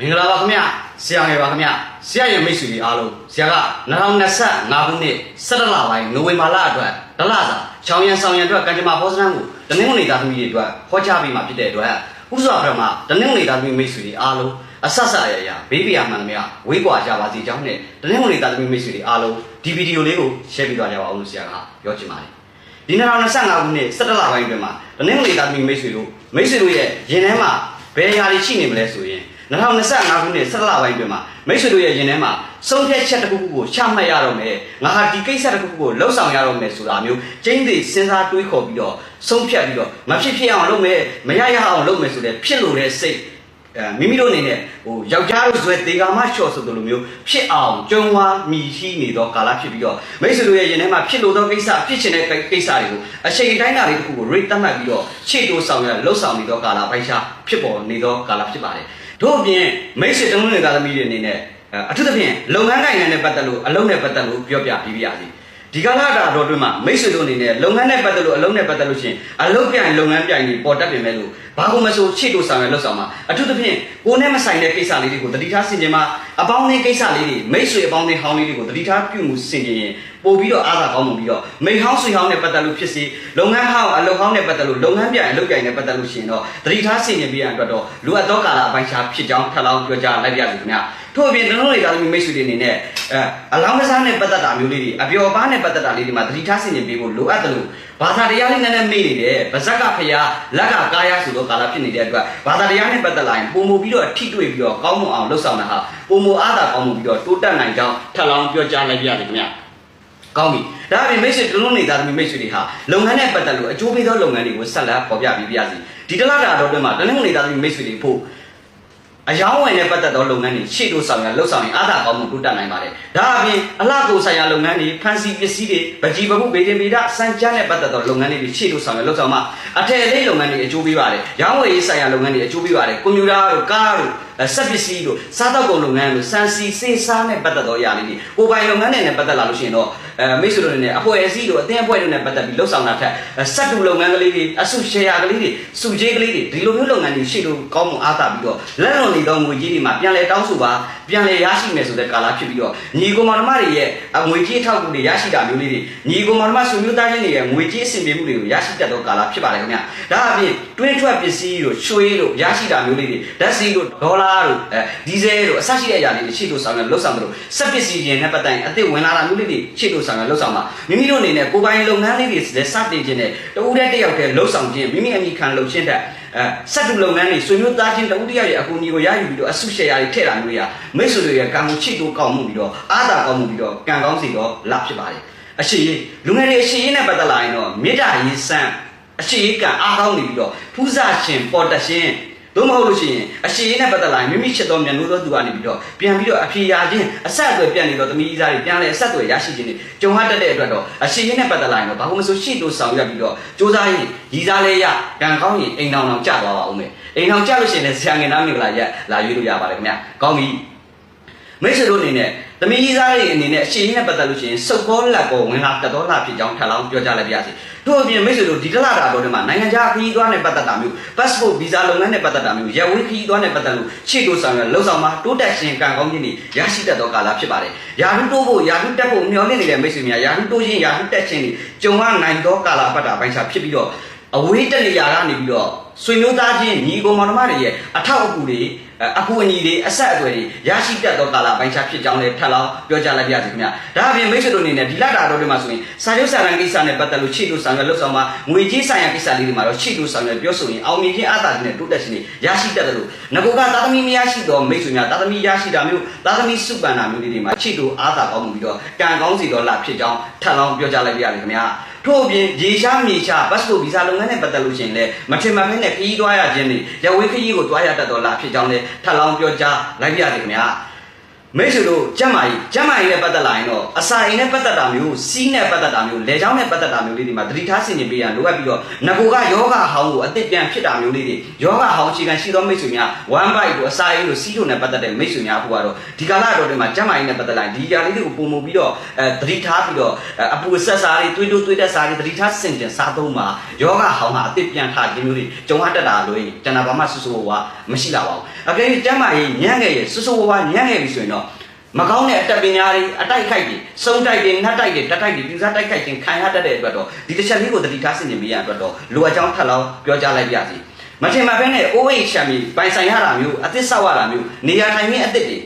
မင်္ဂလာပါခင်ဗျဆရာငယ်ပါခင်ဗျဆရာရဲ့မိတ်ဆွေတွေအားလုံးဆရာက2025ခုနှစ်17လပိုင်းနိုဝင်ဘာလအတွက်ဒလစာချောင်းရန်ဆောင်ရန်အတွက်ကံကြမ္မာဖောစနန်းကိုတနင်္ဂနွေသားသမီးတွေအတွက်ဟောကြားပေးမှာဖြစ်တဲ့အတွက်ဥစ္စာပရမတနင်္ဂနွေသားသမီးမိတ်ဆွေတွေအားလုံးအဆက်ဆက်ရရဘေးပြာမှန်သမျှဝေးကွာကြပါစေကြောင်းနဲ့တနင်္ဂနွေသားသမီးမိတ်ဆွေတွေအားလုံးဒီဗီဒီယိုလေးကို share ပေးသွားကြပါအောင်လို့ဆရာကပြောချင်ပါတယ်ဒီ2025ခုနှစ်17လပိုင်းအတွင်းမှာတနင်္ဂနွေသားသမီးမိတ်ဆွေတို့မိတ်ဆွေတို့ရဲ့ရင်ထဲမှာဘယ်အရာတွေရှိနေမလဲဆိုရင် 2025ခုနှစ်17လပိုင်းအတွင်းမှာမိတ်ဆွေတို့ရဲ့ရင်ထဲမှာဆုံးဖြတ်ချက်တစ်ခုခုကိုချမှတ်ရတော့မယ်ငါဟာဒီကိစ္စတစ်ခုခုကိုလှုပ်ဆောင်ရတော့မယ်ဆိုတာမျိုးကျင်းသေးစဉ်းစားတွေးခေါ်ပြီးတော့ဆုံးဖြတ်ပြီးတော့မဖြစ်ဖြစ်အောင်လုပ်မယ်မရရအောင်လုပ်မယ်ဆိုတဲ့ဖြစ်လို့တဲ့စိတ်အဲမိမိတို့အနေနဲ့ဟိုယောက်ျားတို့ဆိုတဲ့ဒေဂါမလျှော့ဆိုလိုမျိုးဖြစ်အောင်ကြုံဝါမြည်ရှိနေသောကာလဖြစ်ပြီးတော့မိတ်ဆွေတို့ရဲ့ရင်ထဲမှာဖြစ်လို့သောကိစ္စဖြစ်ချင်တဲ့ကိစ္စတွေကိုအချိန်တိုင်းတာလေးတစ်ခုကို rate သတ်မှတ်ပြီးတော့ခြေတိုးဆောင်ရလှုပ်ဆောင်နေသောကာလပိုင်းခြားဖြစ်ပေါ်နေသောကာလဖြစ်ပါတယ် တို့အပြင်မိတ်ဆွေတမန်တွေသားသမီးတွေအနေနဲ့အထူးသဖြင့်လုပ်ငန်းကိုင်နဲ့ပတ်သက်လို့အလုပ်နဲ့ပတ်သက်လို့ပြောပြပြီးပြရစီ ဒီကလာတာတော့တွင်မှာမိတ်ဆွေတို့အနေနဲ့လုပ်ငန်းနဲ့ပတ်သက်လို့အလုပ်နဲ့ပတ်သက်လို့ရှိရင်အလုပ်ပြိုင်လုပ်ငန်းပြိုင်တွေပေါ်တတ်ပြင်မဲ့လို့ဘာလို့မဆိုချစ်တို့ဆောင်ရလှုပ်ဆောင်မှာအထူးသဖြင့်ကိုယ်နဲ့မဆိုင်တဲ့ကိစ္စလေးတွေကိုတတိထားဆင်ခြင်မှာအပေါင်းအသင်းကိစ္စလေးတွေမိတ်ဆွေအပေါင်းအသင်းဟောင်းလေးတွေကိုတတိထားပြုမှုဆင်ခြင်ရင်ပို့ပြီးတော့အားသာကောင်းမှုပြီးတော့မိတ်ဟောင်းဆွေဟောင်းနဲ့ပတ်သက်လို့ဖြစ်စီလုပ်ငန်းဟောင်းအလုပ်ဟောင်းနဲ့ပတ်သက်လို့လုပ်ငန်းပြိုင်အလုပ်ပြိုင်နဲ့ပတ်သက်လို့ရှိရင်တော့တတိထားဆင်ခြင်ပြီးရတဲ့အတွက်တော့လူအပ်သောကာလအပိုင်းခြားဖြစ်ကြောင်းထပ်လောင်းပြောကြားလိုက်ပြစီခင်ဗျာ ထို့အပြင်ကျွန်တော်တို့တွေကမိတ်ဆွေတွေအနေနဲ့အဲအလောင်းကစားနဲ့ပတ်သက်တာမျိုးလေးတွေအပျော်ပါးနဲ့ပတ်သက်တာလေးတွေမှာတတိထားဆင်ခြင်ပေးဖို့လိုအပ်တယ်လို့ဘာသာတရားလေးနည်းနည်းမေ့နေတယ်ဗဇက်ကဖျားလက်ကကာယဆိုတော့ကာလဖြစ်နေတဲ့အတွက်ဘာသာတရားနဲ့ပတ်သက်လာရင်ပုံမူပြီးတော့ထိတွေ့ပြီးတော့ကောင်းမွန်အောင်လှုပ်ဆောင်တာဟာပုံမူအားသာကောင်းမှုပြီးတော့တိုးတက်နိုင်ကြောင်းထပ်လောင်းပြောကြားလိုက်ပြရတယ်ခင်ဗျာကောင်းပြီဒါအပြင်မိတ်ဆွေတလုံးနေသားသမီးမိတ်ဆွေတွေဟာလုပ်ငန်းနဲ့ပတ်သက်လို့အကျိုးပေးသောလုပ်ငန်းတွေကိုဆက်လက်ပေါ်ပြပေးပြစီဒီတလားတာတော့တွင်မှာတနင်္ဂနွေသားသမီးမိတ်ဆွေတွေဖို့ အယောင်းဝယ်နဲ့ပတ်သက်သောလုပ်ငန်းတွေရှေ့တို့ဆောင်ရလှုပ်ဆောင်ရင်အားသာကောင်းမှုတိုးတက်နိုင်ပါတယ်။ဒါအပြင်အလှကိုဆိုင်ရာလုပ်ငန်းတွေဖန်စီပစ္စည်းတွေပကြီးပခုဗေဒင်ဗေဒစံကြမ်းနဲ့ပတ်သက်သောလုပ်ငန်းတွေရှေ့တို့ဆောင်ရလှုပ်ဆောင်မှာအထည်လေးလုပ်ငန်းတွေအကျိုးပေးပါတယ်။ရောင်းဝယ်ရေးဆိုင်ရာလုပ်ငန်းတွေအကျိုးပေးပါတယ်။ကွန်ပျူတာတို့ကားတို့စက်ပစ္စည်းတို့စားတောက်ကုန်လုပ်ငန်းတို့စံစီစေးစားနဲ့ပတ်သက်သောအရာလေးတွေကိုပိုင်လုပ်ငန်းတွေနဲ့ပတ်သက်လာလို့ရှိရင်တော့ အဲမိတ်ဆွေတို့တွေနဲ့အဖွဲ့အစည်းတို့အသင်းအဖွဲ့တို့နဲ့ပတ်သက်ပြီးလှုပ်ဆောင်တာထက်စက်တူလုပ်ငန်းကလေးတွေအစုရှယ်ယာကလေးတွေစုကြေးကလေးတွေဒီလိုမျိုးလုပ်ငန်းတွေရှေ့လို့ကောင်းမှုအားသာပြီးတော့လက်လွန်နေသောငွေကြေးတွေမှာပြန်လဲတောင်းဆိုပါပြန်လဲရရှိမယ်ဆိုတဲ့ကာလဖြစ်ပြီးတော့ညီကောင်မောင်နှမတွေရဲ့ငွေကြေးထောက်ကူတွေရရှိတာမျိုးလေးတွေညီကောင်မောင်နှမဆွေမျိုးသားချင်းတွေရဲ့ငွေကြေးအဆင်ပြေမှုတွေကိုရရှိတတ်သောကာလဖြစ်ပါတယ်ခင်ဗျာဒါအပြင်တွင်းထွက်ပစ္စည်းတို့ရွှေတို့ရရှိတာမျိုးလေးတွေဓာတ်ဆီတို့ဒေါ်လာတို့အဲဒီဇယ်တို့အစရှိတဲ့အရာတွေရှေ့လို့ဆောင်ရလှုပ်ဆောင်တယ်လို့စက်ပစ္စည်းရင်နဲ့ပတ်သက်ရင်အသစ်ဝင်လာတာမျိုးလေးတွေရှေ့လို့ဆောင်ရလှုပ်ဆောင်မှာမိမိတို့အနေနဲ့ကိုယ်ပိုင်လုပ်ငန်းလေးတွေလည်းစတင်ခြင်းနဲ့တဦးတည်းတစ်ယောက်တည်းလှုပ်ဆောင်ခြင်းမိမိအမိခံလှုပ်ခြင်းတဲ့ အဲစက်တူလုပ်ငန်းတွေဆွေမျိုးသားချင်းတဦးတယောက်ရဲ့အကူအညီကိုရယူပြီးတော့အဆုရှယ်ယာတွေထည့်တာမျိုးတွေကမိတ်ဆွေတွေရဲ့ကံကိုချစ်တို့ကောင်းမှုပြီးတော့အားသာကောင်းမှုပြီးတော့ကံကောင်းစီတော့လဖြစ်ပါတယ်အရှိရေးလူငယ်တွေအရှိရေးနဲ့ပတ်သက်လာရင်တော့မေတ္တာရေးစံအရှိရေးကံအားကောင်းနေပြီးတော့ဖူးစာရှင်ပေါ်တရှင် သို့မဟုတ်လို့ရှိရင်အရှိရေးနဲ့ပတ်သက်လာရင်မိမိချစ်တော်မြတ်လို့သောသူကနေပြီးတော့ပြန်ပြီးတော့အဖြေရခြင်းအဆက်အသွယ်ပြန်နေတော့သမီးကြီးစားတွေပြန်လဲအဆက်အသွယ်ရရှိခြင်းတွေကြုံဟတတ်တဲ့အတွက်တော့အရှိရေးနဲ့ပတ်သက်လာရင်တော့ဘာလို့မဆိုရှိလို့ဆောင်ရပြီးတော့စူးစမ်းရင်ရည်စားလဲရကံကောင်းရင်အိမ်တော်တော်ကြာသွားပါဦးမယ်အိမ်တော်ကြာလို့ရှိရင်လည်းဆရာငယ်သားမင်္ဂလာရက်လာရွေးလို့ရပါတယ်ခင်ဗျာကောင်းပြီမိတ်ဆွေတို့အနေနဲ့သမီးကြီးစားတွေအနေနဲ့အရှိရေးနဲ့ပတ်သက်လို့ရှိရင်စုပ်ပေါ်လက်ပေါ်ဝင်လာတတော်လာဖြစ်ကြောင်းထပ်လောင်းပြောကြလိုက်ပါရစေ တို့အပြင်မိတ်ဆွေတို့ဒီတလာတာတော့ဒီမှာနိုင်ငံခြားခရီးသွားနဲ့ပတ်သက်တာမျိုး passport visa လုပ်ငန်းနဲ့ပတ်သက်တာမျိုးရပ်ဝေးခရီးသွားနဲ့ပတ်သက်လို့ခြေတိုးဆောင်ရလှုပ်ဆောင်မှာတိုးတက်ရှင်ကံကောင်းခြင်းတွေရရှိတတ်သောကာလဖြစ်ပါတယ်ယာဟုတိုးဖို့ယာဟုတက်ဖို့မျှော်လင့်နေတဲ့မိတ်ဆွေများယာဟုတိုးခြင်းယာဟုတက်ခြင်းတွေကြုံရနိုင်သောကာလပတ်တာပိုင်းခြားဖြစ်ပြီးတော့အဝေးတက်နေရာကနေပြီးတော့ဆွေမျိုးသားချင်းညီကောင်မောင်နှမတွေရဲ့အထောက်အကူတွေ အကူအညီတွေအဆက်အသွယ်တွေရရှိတတ်သောကာလပိုင်းခြားဖြစ်ကြောင်းလည်းထပ်လောင်းပြောကြားလိုက်ပါရစေခင်ဗျာဒါအပြင်မိတ်ဆွေတို့အနေနဲ့ဒီလတာတော်တွေမှာဆိုရင်စာရုပ်စာတမ်းကိစ္စနဲ့ပတ်သက်လို့ခြေလို့ဆောင်ရွက်လို့ဆောင်မှာငွေကြေးဆိုင်ရာကိစ္စလေးတွေမှာတော့ခြေလို့ဆောင်ရွက်ပြောဆိုရင်အောင်မြင်ခြင်းအသာခြင်းနဲ့တိုးတက်ခြင်းတွေရရှိတတ်တယ်လို့ငကောကသာသမီမရရှိသောမိတ်ဆွေများသာသမီရရှိတာမျိုးသာသမီစုပန်တာမျိုးလေးတွေမှာခြေလို့အားသာကောင်းမှုပြီးတော့ကံကောင်းစီတော်လာဖြစ်ကြောင်းထပ်လောင်းပြောကြားလိုက်ပါရစေခင်ဗျာ ထို့အပြင်ရေရှားမြေရှား passport visa လုပ်ငန်းနဲ့ပတ်သက်လို့ရှိရင်လည်းမထင်မှတ်ဘဲနဲ့ခရီးသွားရခြင်းတွေရဝေးခရီးကိုသွားရတတ်တော်လားဖြစ်ကြောင်းလည်းထပ်လောင်းပြောကြားလိုက်ပြရစီခင်ဗျာဒ မိတ်ဆွေတို့ကျမ်းမာရေးကျမ်းမာရေးနဲ့ပတ်သက်လာရင်တော့အစာအိမ်နဲ့ပတ်သက်တာမျိုးစီးနဲ့ပတ်သက်တာမျိုးလေချောင်းနဲ့ပတ်သက်တာမျိုးလေးတွေမှာသတိထားဆင်ခြင်ပေးရလိုအပ်ပြီးတော့ငကိုကယောဂဟောင်းကိုအသစ်ပြန်ဖြစ်တာမျိုးလေးတွေယောဂဟောင်းအခြေခံရှိသောမိတ်ဆွေများ one bite ကိုအစာအိမ်ကိုစီးထုတ်နဲ့ပတ်သက်တဲ့မိတ်ဆွေများအခုကတော့ဒီကာလတော်တွေမှာကျမ်းမာရေးနဲ့ပတ်သက်လာရင်ဒီຢာလေးတွေကိုပုံမှုပြီးတော့အဲသတိထားပြီးတော့အဲအပူဆက်စားတွေတွေးတိုးတွေးတက်စားတွေသတိထားဆင်ခြင်စားသုံးမှာယောဂဟောင်းဟာအသစ်ပြန်ထခြင်းမျိုးတွေကြုံရတတ်တာလို့ရင်ကျွန်တော်ဘာမှဆူဆူဝါမရှိလာပါဘူးအကယ်၍ကျမ်းမာရေးညံ့ငယ်ရဆူဆူဝါညံ့ငယ်ပြီဆိုရင်တော့ မကောင်းတဲ့အတက်ပညာတွေအတိုက်ခိုက်တွေစုံတိုက်တွေနှက်တိုက်တွေတက်တိုက်တွေပြူစားတိုက်ခိုက်ခြင်းခံရတတ်တဲ့အတွက်တော့ဒီတစ်ချက်လေးကိုသတိထားဆင်ခြင်ပေးရတဲ့အတွက်တော့လိုအပ်ကြောင်းထပ်လောင်းပြောကြားလိုက်ပါစီမထင်မှတ်ဘဲနဲ့အိုးအိမ်ချမ်းပြီးပိုင်ဆိုင်ရတာမျိုးအသစ်ဆောက်ရတာမျိုးနေရာထိုင်ခင်းအသစ်တွေ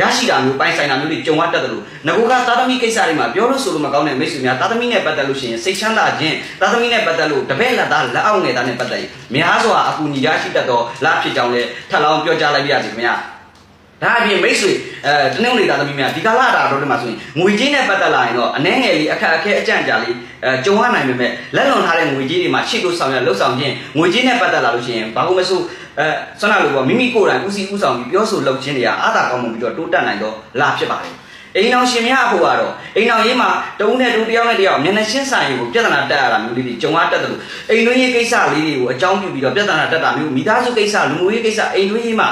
ရရှိတာမျိုးပိုင်ဆိုင်တာမျိုးတွေကြုံရတတ်တယ်လို့ငကူကသာသမီကိစ္စတွေမှာပြောလို့ဆိုလို့မကောင်းတဲ့မိတ်ဆွေများသာသမီနဲ့ပတ်သက်လို့ရှိရင်စိတ်ချမ်းသာခြင်းသာသမီနဲ့ပတ်သက်လို့တပည့်လက်သားလက်အောက်ငယ်သားနဲ့ပတ်သက်ရင်များစွာအကူအညီရရှိတတ်သောလဖြစ်ကြောင်းလည်းထပ်လောင်းပြောကြားလိုက်ပါစီခင်ဗျာ ဒါအပြင်မိတ်ဆွေအဲတနင်္ဂနွေသားသမီးများဒီကာလတာတော့ဒီမှာဆိုရင်ငွေကြေးနဲ့ပတ်သက်လာရင်တော့အနှဲငယ်လေးအခက်အခဲအကြံကြာလေးအဲကြုံရနိုင်ပေမဲ့လက်လွန်ထားတဲ့ငွေကြေးတွေမှာရှိလို့ဆောင်ရလှုပ်ဆောင်ခြင်းငွေကြေးနဲ့ပတ်သက်လာလို့ရှိရင်ဘာလို့မဆိုအဲဆွမ်းနာလို့ပေါ့မိမိကိုယ်တိုင်ဦးစီးဦးဆောင်ပြီးပြောဆိုလုပ်ခြင်းတွေကအားသာကောင်းမှုပြီးတော့တိုးတက်နိုင်တော့လာဖြစ်ပါတယ်အိမ်အောင်ရှင်များအဖို့ကတော့အိမ်အောင်ရေးမှာတဦးနဲ့တူတယောက်နဲ့တယောက်မျက်နှာချင်းဆိုင်ကိုပြဿနာတက်ရတာမျိုးလေးတွေကြုံရတတ်တယ်လို့အိမ်တွင်းရေးကိစ္စလေးတွေကိုအကြောင်းပြုပြီးတော့ပြဿနာတက်တာမျိုးမိသားစုကိစ္စလူမှုရေးကိစ္စအိမ်တွင်းရေးမှာ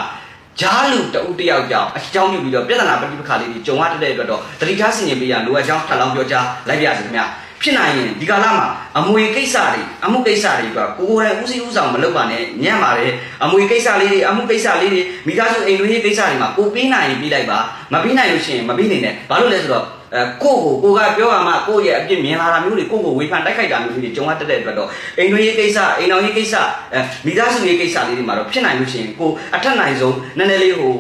ဂျားလူတဦးတယောက်ကြောင့်အကြောင်းပြုပြီးတော့ပြဿနာပဋိပက္ခလေးတွေကြုံရတဲ့အတွက်တော့တတိထားဆင်ခြင်ပေးရလိုအပ်ကြောင်းထပ်လောင်းပြောကြားလိုက်ပါစီခင်ဗျာဖြစ်နိုင်ရင်ဒီကာလမှာအမွေကိစ္စတွေအမှုကိစ္စတွေကကိုယ်ကိုယ်တိုင်ဦးစီးဦးဆောင်မလုပ်ပါနဲ့ညံ့ပါတယ်အမွေကိစ္စလေးတွေအမှုကိစ္စလေးတွေမိသားစုအိမ်တွင်းရေးကိစ္စတွေမှာကိုပေးနိုင်ရင်ပြီးလိုက်ပါမပေးနိုင်လို့ရှိရင်မပေးနိုင်နဲ့ဘာလို့လဲဆိုတော့ အဲကိုကိုကိုကပြောရမှာကိုရဲ့အပြစ်မြင်လာတာမျိုးတွေကိုကိုဝေဖန်တိုက်ခိုက်တာမျိုးတွေကြုံရတတ်တဲ့အတွက်တော့အိမ်တွင်းရေးကိစ္စအိမ်တော်ရေးကိစ္စအဲမိသားစုရေးကိစ္စလေးတွေမှာတော့ဖြစ်နိုင်လို့ရှိရင်ကိုအထက်နိုင်ဆုံးနည်းနည်းလေးဟို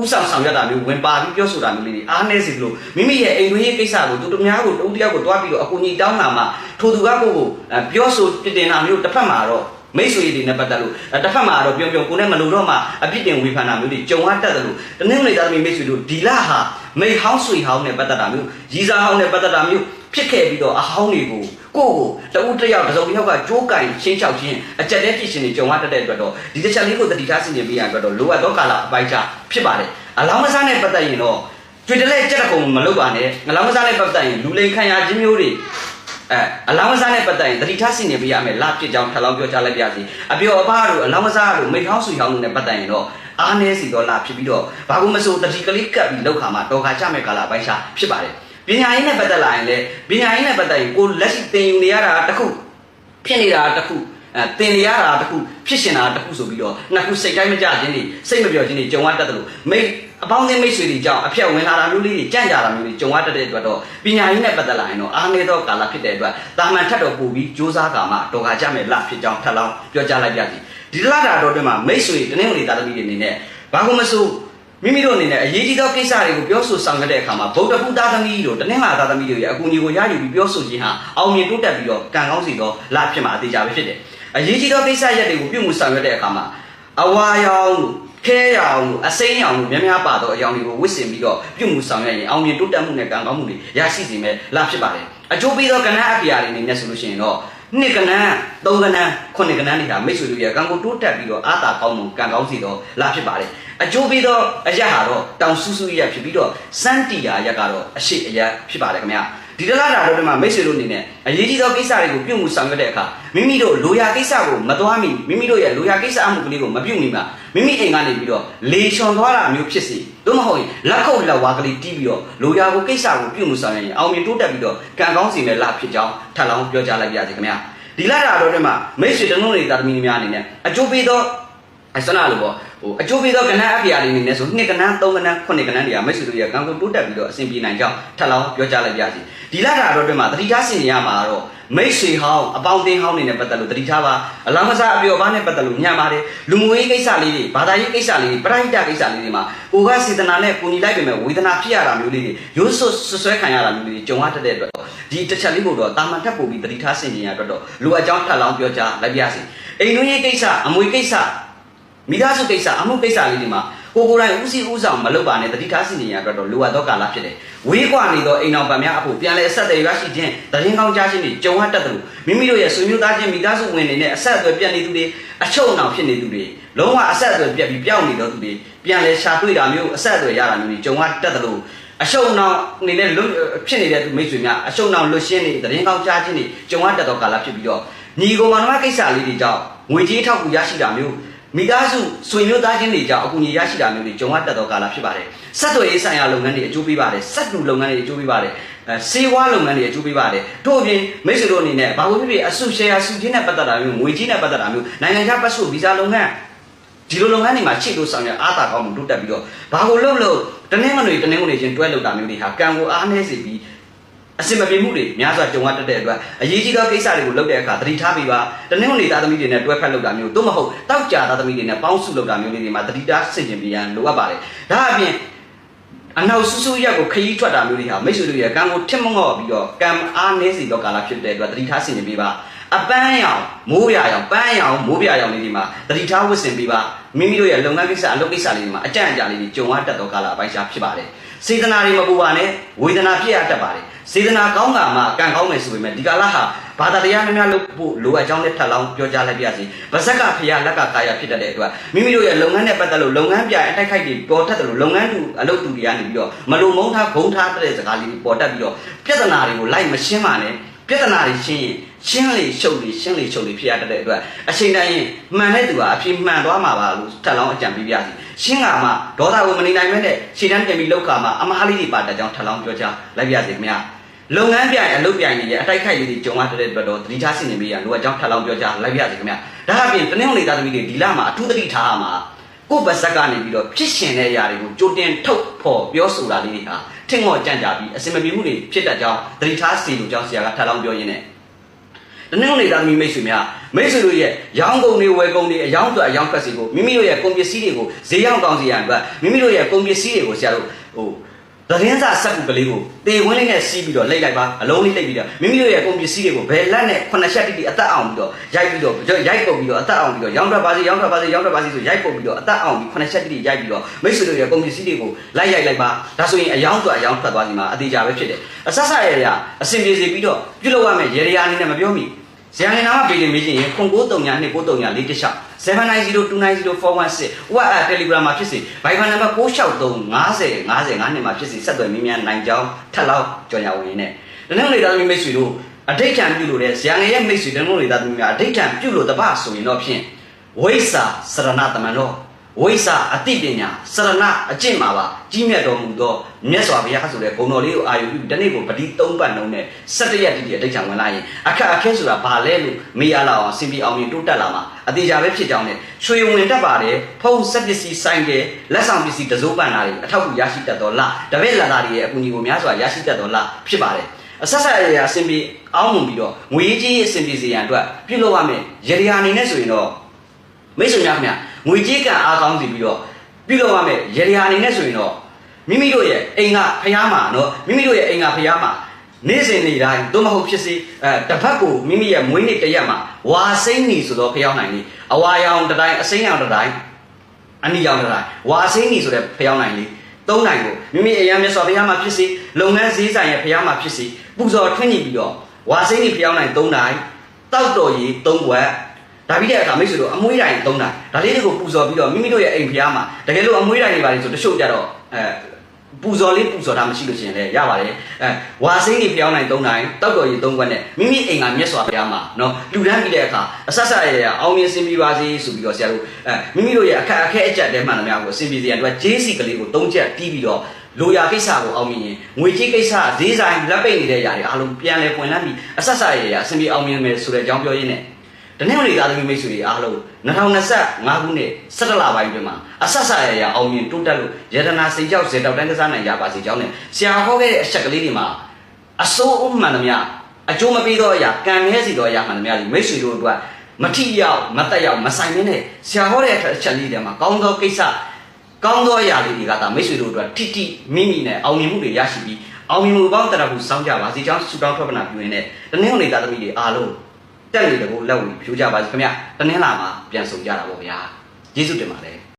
ဥဆောင်ဆောင်ရွက်တာမျိုးဝင်ပါပြီးပြောဆိုတာမျိုးလေးတွေအားနည်းစေလို့မိမိရဲ့အိမ်တွင်းရေးကိစ္စကိုသူတို့များကိုတုံးတယောက်ကိုတွားပြီးတော့အကူအညီတောင်းလာမှထိုသူကကိုကိုပြောဆိုပြတင်တာမျိုးတစ်ဖက်မှာတော့မိတ်ဆွေတွေနဲ့ပတ်သက်လို့တစ်ဖက်မှာတော့ပြောပြောကိုနဲ့မလို့တော့မှအပြစ်တင်ဝေဖန်တာမျိုးတွေကြုံရတတ်တယ်လို့တနင်္ဂနွေသားသမီးမိတ်ဆွေတို့ဒီလဟာ မိဟောင်းဆွေဟောင်းနဲ့ပတ်သက်တာမျိုးရီစာဟောင်းနဲ့ပတ်သက်တာမျိုးဖြစ်ခဲ့ပြီးတော့အဟောင်းတွေကိုကိုကိုတဦးတယောက်တစ်စုံတစ်ယောက်ကကြိုးကင်ချင်းချောက်ချင်းအကြက်တဲ့ဖြစ်ရှင်တွေကြုံရတတ်တဲ့အတွက်တော့ဒီတစ်ချက်လေးကိုတတိထားဆင်ခြင်ပေးရတဲ့အတွက်တော့လိုအပ်သောကာလအပိုင်းခြားဖြစ်ပါတယ်အလောင်းမစားနဲ့ပတ်သက်ရင်တော့ကျွေတလဲကြက်တကုံမလုပ်ပါနဲ့အလောင်းမစားနဲ့ပတ်သက်ရင်လူလိန်ခံရခြင်းမျိုးတွေအဲအလောင်းမစားနဲ့ပတ်သက်ရင်တတိထားဆင်ခြင်ပေးရမယ်လဖြစ်ကြောင်းထပ်လောင်းပြောကြားလိုက်ပါစီအပြောအပားတို့အလောင်းမစားတို့မိဟောင်းဆွေဟောင်းတို့နဲ့ပတ်သက်ရင်တော့ အားနည်းစီတော့လာဖြစ်ပြီးတော့ဘာလို့မဆိုတတိကလေးကပ်ပြီးလောက်ခါမှာတော်ခါကြမဲ့ကာလအပိုင်းခြားဖြစ်ပါတယ်ပညာရေးနဲ့ပတ်သက်လာရင်လည်းပညာရေးနဲ့ပတ်သက်ရင်ကိုလက်ရှိသင်ယူနေရတာတစ်ခုဖြစ်နေတာတစ်ခုအဲတင်နေရတာတစ်ခုဖြစ်ရှင်တာတစ်ခုဆိုပြီးတော့နှစ်ခုစိတ်တိုင်းမကြခြင်းတွေစိတ်မပြောခြင်းတွေကြုံရတတ်တယ်လို့မိတ်အပေါင်းအသင်းမိတ်ဆွေတွေကြောင့်အဖြတ်ဝင်လာတာမျိုးလေးတွေကြံ့ကြာတာမျိုးတွေကြုံရတတ်တဲ့အတွက်တော့ပညာရေးနဲ့ပတ်သက်လာရင်တော့အားနည်းသောကာလဖြစ်တဲ့အတွက်တာမန်ထက်တော့ပို့ပြီးစ조사ကာမှတော်ကကြမဲ့လဖြစ်ကြောင်းထပ်လောင်းပြောကြားလိုက်ပြစီ ဒီလတာတော်တွင်မှာမိတ်ဆွေတနင်္ဂနွေသားသမီးတွေအနေနဲ့ဘာလို့မဆိုမိမိတို့အနေနဲ့အရေးကြီးသောကိစ္စတွေကိုပြောဆိုဆောင်ရွက်တဲ့အခါမှာဗုဒ္ဓဘုသားသမီးတို့တနင်္လာသားသမီးတို့ရဲ့အကူအညီကိုရယူပြီးပြောဆိုခြင်းဟာအောင်မြင်တိုးတက်ပြီးတော့ကံကောင်းစီသောလဖြစ်မှာအသေးချာပဲဖြစ်တယ်။အရေးကြီးသောကိစ္စရပ်တွေကိုပြုမှုဆောင်ရွက်တဲ့အခါမှာအဝါရောင်တို့ခဲရောင်တို့အစိမ်းရောင်တို့များများပါသောအယောင်တွေကိုဝစ်စင်ပြီးတော့ပြုမှုဆောင်ရွက်ရင်အောင်မြင်တိုးတက်မှုနဲ့ကံကောင်းမှုတွေရရှိစေမယ်လဖြစ်ပါတယ်။အကျိုးပေးသောကဏ္ဍအပြာတွေနေနဲ့ဆိုလို့ရှိရင်တော့ နှစ်ကဏ္ဍသုံးကဏ္ဍခုနှစ်ကဏ္ဍတွေဟာမိတ်ဆွေတို့ရဲ့ကံကိုတိုးတက်ပြီးတော့အာသာကောင်းမှုကံကောင်းစီတော့လဖြစ်ပါတယ်။အကျိုးပေးသောအရက်ဟာတော့တောင်ဆူဆူရက်ဖြစ်ပြီးတော့စန်းတီယာရက်ကတော့အရှိအရက်ဖြစ်ပါတယ်ခင်ဗျာ ဒီတလားတာတော့ဒီမှာမိတ်ဆွေတို့အနေနဲ့အရေးကြီးသောကိစ္စတွေကိုပြုမှုဆောင်ရွက်တဲ့အခါမိမိတို့လိုရာကိစ္စကိုမသွားမိမိမိတို့ရဲ့လိုရာကိစ္စအမှုကလေးကိုမပြုမိမှာမိမိအိမ်ကနေပြီးတော့လေချွန်သွားတာမျိုးဖြစ်စီသို့မဟုတ်ရင်လက်ခုပ်လက်ဝါးကလေးတီးပြီးတော့လိုရာကိုကိစ္စကိုပြုမှုဆောင်ရွက်ရင်အောင်မြင်တိုးတက်ပြီးတော့ကံကောင်းစီမဲ့လဖြစ်ကြောင်းထပ်လောင်းပြောကြားလိုက်ပါရစေခင်ဗျာဒီလာတာတော့ဒီမှာမိတ်ဆွေတနုံးတွေတာသမီးများအနေနဲ့အကျိုးပေးသောအစနာလို့ပေါ့ဟို အကျိုးပေးသောကဏ္ဍအပြာလေးနေနဲ့ဆိုနှစ်ကဏ္ဍသုံးကဏ္ဍခုနှစ်ကဏ္ဍတွေကမိတ်ဆွေတို့ရဲ့ကံကုန်တိုးတက်ပြီးတော့အဆင်ပြေနိုင်ကြောင်းထပ်လောင်းပြောကြားလိုက်ပါစီဒီလာတာတော့ဒီမှာတတိထားဆင်ရမှာတော့မိတ်ဆွေဟောင်းအပေါင်းအသင်းဟောင်းတွေနဲ့ပတ်သက်လို့တတိထားပါအလောင်းမစားအပျော်ပါနဲ့ပတ်သက်လို့ညံပါတယ်လူမှုရေးကိစ္စလေးတွေဘာသာရေးကိစ္စလေးတွေပရိဟိတကိစ္စလေးတွေမှာကိုကစေတနာနဲ့ကိုညီလိုက်ပေမဲ့ဝေဒနာဖြစ်ရတာမျိုးလေးတွေရိုးစွဆွဆွဲခံရတာမျိုးလေးတွေကြုံရတတ်တဲ့အတွက်ဒီတစ်ချက်လေးကိုတော့တာမန်ထပ်ပို့ပြီးတတိထားဆင်ကျင်ရအတွက်တော့လိုအပ်ကြောင်းထပ်လောင်းပြောကြားလိုက်ပါစီအိမ်တွင်းရေးကိစ္စအမွေကိစ္စ မိသားစုကိစ္စအမှုကိစ္စလေးတွေမှာဟကိုကိုယ်တိုင်ဦးစီးဦးဆောင်မလုပ်ပါနဲ့တတိထားစီနေရအတွက်တော့လိုအပ်သောကာလဖြစ်တယ်ဝေးကွာနေသောအိမ်တော်ပံများအဖို့ပြန်လဲအဆက်အသွယ်ရရှိခြင်းတရင်ကောင်းကြားခြင်းတွေကြုံရတတ်တယ်လို့မိမိတို့ရဲ့ဆွေမျိုးသားချင်းမိသားစုဝင်တွေနဲ့အဆက်အသွယ်ပြတ်နေသူတွေအချုပ်အနှောင်ဖြစ်နေသူတွေလုံးဝအဆက်အသွယ်ပြတ်ပြီးပျောက်နေသောသူတွေပြန်လဲရှာတွေ့တာမျိုးအဆက်အသွယ်ရတာမျိုးတွေကြုံရတတ်တယ်လို့အရှုံနောင်နေတဲ့လွတ်ဖြစ်နေတဲ့သူမိတ်ဆွေများအရှုံနောင်လွတ်ရှင်းနေတရင်ကောင်းကြားခြင်းတွေကြုံရတတ်သောကာလဖြစ်ပြီးတော့ညီကိုမောင်နှမကိစ္စလေးတွေကြောင့်ငွေကြေးထောက်ကူရရှိတာမျိုး မိသားစုဆွေမျိုးသားချင်းတွေကြောင့်အကူအညီရရှိတာမျိုးတွေကြုံရတတ်သောကာလဖြစ်ပါတယ်။ဆက်သွယ်ရေးဆိုင်ရာလုပ်ငန်းတွေအကျိုးပေးပါတယ်။စက်တူလုပ်ငန်းတွေအကျိုးပေးပါတယ်။အဲစေဝါလုပ်ငန်းတွေအကျိုးပေးပါတယ်။တို့အပြင်မိတ်ဆွေတို့အနေနဲ့ဘာလို့ဖြစ်ဖြစ်အစုရှယ်ယာစုချင်းနဲ့ပတ်သက်တာမျိုးငွေကြီးနဲ့ပတ်သက်တာမျိုးနိုင်ငံခြားပတ်စပို့ဗီဇာလုပ်ငန်းဒီလိုလုပ်ငန်းတွေမှာချိတ်လို့ဆောင်ရအားတာကောင်းမှုတိုးတက်ပြီးတော့ဘာကိုလုပ်လို့တနင်္ဂနွေတနင်္ဂနွေချင်းတွဲလုပ်တာမျိုးတွေဟာကံကိုအားနည်းစေပြီး အစင်မပြေမှုတွေများစွာကြုံရတတ်တဲ့အတွက်အရေးကြီးသောကိစ္စတွေကိုလုပ်တဲ့အခါသတိထားပြီးပါတနင်္ဂနွေသားသမီးတွေနဲ့တွဲဖက်လုပ်တာမျိုးသို့မဟုတ်တောက်ကြသားသမီးတွေနဲ့ပေါင်းစုလုပ်တာမျိုးလေးတွေမှာသတိထားဆင်ခြင်ပြီးရန်လိုအပ်ပါတယ်ဒါအပြင်အနောက်ဆူဆူရက်ကိုခရီးထွက်တာမျိုးတွေဟာမိတ်ဆွေတို့ရဲ့ကံကိုထစ်မငော့ပြီးတော့ကံအားနည်းစေသောကာလဖြစ်တဲ့အတွက်သတိထားဆင်ခြင်ပြီးပါအပန်းရောင်မိုးရရောင်ပန်းရောင်မိုးပြရောင်လေးတွေမှာသတိထားဝတ်ဆင်ပြီးပါမိမိတို့ရဲ့လုပ်ငန်းကိစ္စအလုပ်ကိစ္စလေးတွေမှာအကြံအကြလေးတွေကြုံရတတ်သောကာလအပိုင်းခြားဖြစ်ပါတယ်စေတနာတွေမပူပါနဲ့ဝေဒနာဖြစ်ရတတ်ပါတယ် စေတနာကောင်းတာမှကံကောင်းမယ်ဆိုပေမဲ့ဒီကာလဟာဘာသာတရားများများလုပ်ဖို့လိုအပ်ကြောင်းနဲ့ထပ်လောင်းပြောကြားလိုက်ပါရစေ။ဗဇက်ကဖရာလက်ကကာယဖြစ်တတ်တဲ့အတွက်မိမိတို့ရဲ့လုပ်ငန်းနဲ့ပတ်သက်လို့လုပ်ငန်းပြအတိုက်ခိုက်တွေပေါ်တတ်တယ်လို့လုပ်ငန်းတူအလုပ်တူတွေကနေပြီးတော့မလုံမုန်းထားဂုံထားတဲ့စကားလေးတွေပေါ်တတ်ပြီးတော့ပြဿနာတွေကိုလိုက်မရှင်းပါနဲ့ပြဿနာတွေရှင်းရင်ရှင်းလေရှုပ်လေရှင်းလေရှုပ်လေဖြစ်ရတတ်တဲ့အတွက်အချိန်တိုင်းရင်မှန်တဲ့သူဟာအဖြစ်မှန်သွားမှာပါလို့ထပ်လောင်းအကြံပေးပြစီရှင်းကမှဒေါသကိုမနေနိုင်မဲ့တဲ့ခြေတန်းပြန်ပြီးလောက်ကမှအမားလေးတွေပါတတ်ကြောင်းထပ်လောင်းပြောကြားလိုက်ပြစီခင်ဗျာ လုပ်ငန်းပြိုင်အလုပ်ပြိုင်တွေရဲ့အတိုက်ခိုက်လေးတွေကြုံရတဲ့အတွက်တော့သတိထားဆင်ခြင်ပေးရလိုအပ်ကြောင်းထပ်လောင်းပြောကြားလိုက်ပြစီခင်ဗျာဒါအပြင်တနင်္ဂနွေသားသမီးတွေဒီလမှာအထူးသတိထားရမှာကိုယ့်ဗဇက်ကနေပြီးတော့ဖြစ်ရှင်တဲ့အရာတွေကိုကြိုတင်ထုတ်ဖော်ပြောဆိုတာလေးတွေဟာထင်ငေါ်ကြံ့ကြပြီးအစင်မပြေမှုတွေဖြစ်တတ်ကြောင်းသတိထားစီလိုကြောင်းဆရာကထပ်လောင်းပြောရင်းနဲ့တနင်္ဂနွေသားသမီးမိတ်ဆွေများမိတ်ဆွေတို့ရဲ့ရောင်းကုန်တွေဝယ်ကုန်တွေအယောင်းအတွက်အယောင်းထွက်စီကိုမိမိတို့ရဲ့ကုန်ပစ္စည်းတွေကိုဈေးရောက်ကောင်းစီရန်အတွက်မိမိတို့ရဲ့ကုန်ပစ္စည်းတွေကိုဆရာတို့ဟို သတင်းစာစက်ကူကလေးကိုတေဝင်းလေးနဲ့စီးပြီးတော့လိတ်လိုက်ပါအလုံးလေးလိတ်ပြီးတော့မိမိတို့ရဲ့ကုန်ပစ္စည်းတွေကိုဘယ်လက်နဲ့ခုနှစ်ချက်တိတိအသက်အောင်ပြီးတော့ရိုက်ပြီးတော့ရိုက်ပုတ်ပြီးတော့အသက်အောင်ပြီးတော့ရောင်းထွက်ပါစေရောင်းထွက်ပါစေရောင်းထွက်ပါစေဆိုရိုက်ပုတ်ပြီးတော့အသက်အောင်ပြီးခုနှစ်ချက်တိတိရိုက်ပြီးတော့မိတ်ဆွေတို့ရဲ့ကုန်ပစ္စည်းတွေကိုလိုက်ရိုက်လိုက်ပါဒါဆိုရင်အယောင်းအတွက်အယောင်းထွက်သွားစီမှာအသေးကြပဲဖြစ်တယ်အဆက်ဆက်ရရအစင်ပြေစီပြီးတော့ပြုလုပ်ရမယ်ရေရာအနေနဲ့မပြောမိ ဇန်နနာမပေတင်မေးခြင်းရင်0939 2946 790290416 WhatsApp Telegram မှာဖြစ်စေ Viber နံပါတ်663 50 50 9မှာဖြစ်စေဆက်သွယ်မိမြန်နိုင်ကြောင်းထပ်လောက်ကြော်ညာဝင်နေတနင်္ဂနွေသားသမီးမိတ်ဆွေတို့အဋိဋ္ဌံပြုလို့တဲ့ဇန်ငရဲ့မိတ်ဆွေတနင်္ဂနွေသားသမီးများအဋိဋ္ဌံပြုလို့တပဆိုရင်တော့ဖြင့်ဝိစာစရဏတမန်တော် ဝိစာအတိပညာစရဏအကျင့်မှာပါကြီးမြတ်တော်မူသောမြတ်စွာဘုရားဆိုတဲ့ဂုဏ်တော်လေးကိုအာရုံပြုဒီနေ့ကိုပတိ၃ပတ်နှုံးနဲ့၁၇ရက်တိတိအတိတ်ချံဝင်လာရင်အခက်အခဲဆိုတာဘာလဲလို့မေးရလောက်အောင်စင်ပြီးအောင်မြင်တိုးတက်လာမှာအသေးချာပဲဖြစ်ကြောင်းနဲ့ရွှေဝင်တက်ပါတယ်ဖုံးဆက်ပစ္စည်းဆိုင်တယ်လက်ဆောင်ပစ္စည်းတစိုးပန်တာတွေအထောက်အကူရရှိတတ်တော်လားတပည့်လာတာတွေရဲ့အကူအညီကိုများစွာရရှိတတ်တော်လားဖြစ်ပါတယ်အဆက်ဆက်ရရအစင်ပြီးအောင်းမှုပြီးတော့ငွေကြီးအစင်ပြေစီရန်အတွက်ပြုလုပ်ရမယ်ရရအနေနဲ့ဆိုရင်တော့မိတ်ဆွေများခင်ဗျ ငွေကြီးကအားကောင်းစီပြီးတော့ပြုလုပ်ရမယ်ရရအနေနဲ့ဆိုရင်တော့မိမိတို့ရဲ့အိမ်ကဖျားမှာနော်မိမိတို့ရဲ့အိမ်ကဖျားမှာနေ့စဉ်နေ့တိုင်းသို့မဟုတ်ဖြစ်စေအဲတစ်ဖက်ကိုမိမိရဲ့မွေးနေ့တစ်ရက်မှာဝါစိမ့်နေဆိုတော့ဖျောင်းနိုင်လေအဝါရောင်တစ်တိုင်းအစိမ်းရောင်တစ်တိုင်းအနီရောင်တစ်တိုင်းဝါစိမ့်နေဆိုတဲ့ဖျောင်းနိုင်လေသုံးနိုင်ကိုမိမိအရာမြတ်စွာဘုရားမှာဖြစ်စေလုပ်ငန်းစည်းဆိုင်ရဲ့ဘုရားမှာဖြစ်စေပူဇော်ထွန်းညှိပြီးတော့ဝါစိမ့်နေဖျောင်းနိုင်သုံးနိုင်တောက်တော်ကြီးသုံးဘွက် ဒါပြီးတဲ့အခါမိတ်ဆွေတို့အမွှေးတိုင်းသုံးတာဒါလေးတွေကိုပူဇော်ပြီးတော့မိမိတို့ရဲ့အိမ်ဖျားမှာတကယ်လို့အမွှေးတိုင်းတွေပါလေဆိုတချို့ကြတော့အဲပူဇော်လေးပူဇော်တာမရှိလို့ရှိရင်လည်းရပါတယ်အဲဝါစိမ့်တွေဖျောင်းနိုင်သုံးနိုင်တောက်တော်ကြီးသုံးခွက်နဲ့မိမိအိမ်ကမြတ်စွာဘုရားမှာနော်လူတန်းပြီးတဲ့အခါအဆက်ဆက်ရရအောင်မြင်စင်ပြီးပါစေဆိုပြီးတော့ဆရာတို့အဲမိမိတို့ရဲ့အခက်အခဲအကျက်တဲမှန်သမျှကိုအစင်ပြေစရာအတွက်ဂျေးစီကလေးကိုသုံးချက်တီးပြီးတော့လိုရာကိစ္စကိုအောင်မြင်ရင်ငွေကြီးကိစ္စဈေးဆိုင်လက်ပိတ်နေတဲ့ຢာတွေအားလုံးပြန်လဲပွင့်လန်းပြီးအဆက်ဆက်ရရအစင်ပြေအောင်မြင်မယ်ဆိုတဲ့အကြောင်းပြောရင်းနဲ့ တနင်္ဂနွေသားသမီးမိတ်ဆွေတွေအားလုံး2025ခုနှစ်17လပိုင်းတွင်မှာအဆက်ဆက်ရရအောင်မြင်တိုးတက်လို့ယတနာစိတ်ကြောက်စေတောက်တန်းကစားနိုင်ကြပါစေကြောင်းနဲ့ဆရာဟောခဲ့တဲ့အချက်ကလေးတွေမှာအစိုးအမှန်သမျှအကျိုးမပေးသောအရာကံမြဲစီသောအရာမှန်သမျှဒီမိတ်ဆွေတို့အတွက်မထိရောက်မတက်ရောက်မဆိုင်မင်းနဲ့ဆရာဟောတဲ့အချက်လေးတွေမှာကောင်းသောကိစ္စကောင်းသောအရာလေးတွေကဒါမိတ်ဆွေတို့အတွက်ထိထိမိမိနဲ့အောင်မြင်မှုတွေရရှိပြီးအောင်မြင်မှုပေါင်းတရဟုစောင်းကြပါစေကြောင်းဆုတောင်းထွက်ပနာပြုရင်းနဲ့တနင်္ဂနွေသားသမီးတွေအားလုံး တက်နေတကူလက်ဝင်ဖြိုးကြပါစေခင်ဗျတနင်္လာမှာပြန်ဆောင်ကြတာပေါ့ဗျာယေရှုတင်ပါတယ်